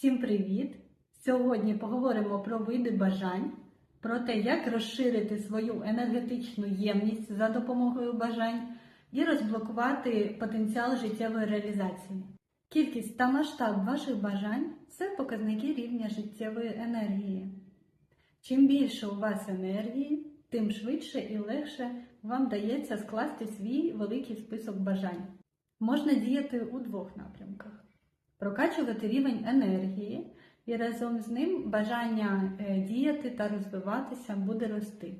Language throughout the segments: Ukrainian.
Всім привіт! Сьогодні поговоримо про види бажань, про те, як розширити свою енергетичну ємність за допомогою бажань і розблокувати потенціал життєвої реалізації. Кількість та масштаб ваших бажань це показники рівня життєвої енергії. Чим більше у вас енергії, тим швидше і легше вам дається скласти свій великий список бажань. Можна діяти у двох напрямках: прокачувати рівень енергії, і разом з ним бажання е, діяти та розвиватися буде рости.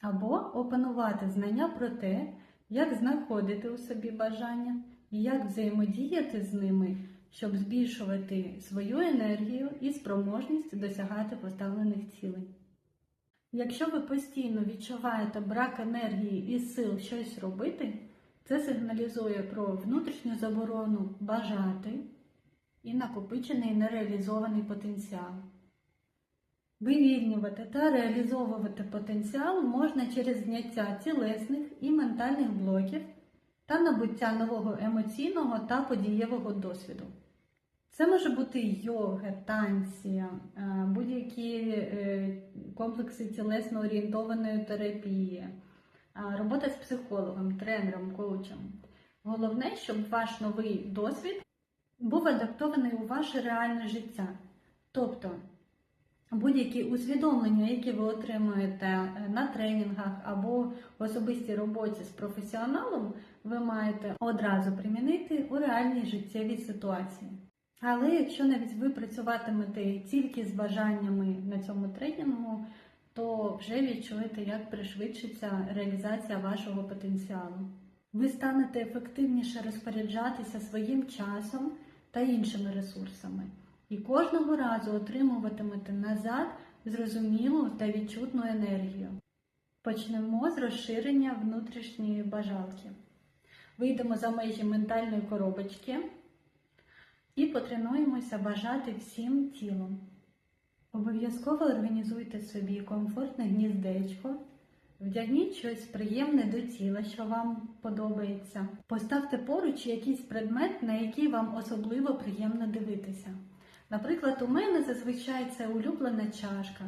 Або опанувати знання про те, як знаходити у собі бажання і як взаємодіяти з ними, щоб збільшувати свою енергію і спроможність досягати поставлених цілей. Якщо ви постійно відчуваєте брак енергії і сил щось робити, це сигналізує про внутрішню заборону бажати і накопичений нереалізований потенціал. Вивільнювати та реалізовувати потенціал можна через зняття тілесних і ментальних блоків та набуття нового емоційного та подієвого досвіду. Це може бути йога, танці, е, будь-які е, комплекси тілесно орієнтованої терапії, е, робота з психологом, тренером, коучем. Головне, щоб ваш новий досвід був адаптований у ваше реальне життя. Тобто будь-які усвідомлення, які ви отримуєте на тренінгах або в особистій роботі з професіоналом, ви маєте одразу примінити у реальній життєвій ситуації. Але якщо навіть ви працюватимете тільки з бажаннями на цьому тренінгу, то вже відчуєте, як пришвидшиться реалізація вашого потенціалу. Ви станете ефективніше розпоряджатися своїм часом та іншими ресурсами, і кожного разу отримуватимете назад зрозумілу та відчутну енергію. Почнемо з розширення внутрішньої бажалки. Вийдемо за межі ментальної коробочки і потренуємося бажати всім тілом. Обов'язково організуйте собі комфортне гніздечко, вдягніть щось приємне до тіла, що вам подобається. Поставте поруч якийсь предмет, на який вам особливо приємно дивитися. Наприклад, у мене зазвичай це улюблена чашка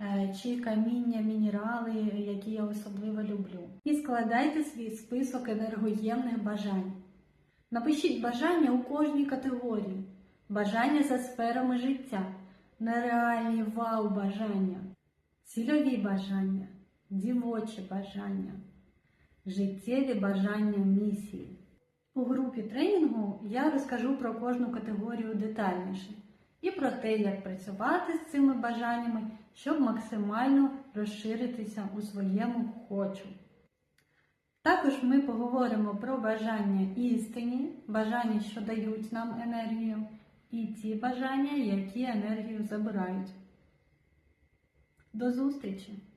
е, чи каміння, мінерали, які я особливо люблю. І складайте свій список енергоємних бажань. Напишіть бажання у кожній категорії, бажання за сферами життя, нереальні вау-бажання, цільові бажання, дівочі бажання, життєві бажання місії. У групі тренінгу я розкажу про кожну категорію детальніше і про те, як працювати з цими бажаннями, щоб максимально розширитися у своєму хочу. Також ми поговоримо про бажання істині, бажання, що дають нам енергію, і ті бажання, які енергію забирають. До зустрічі!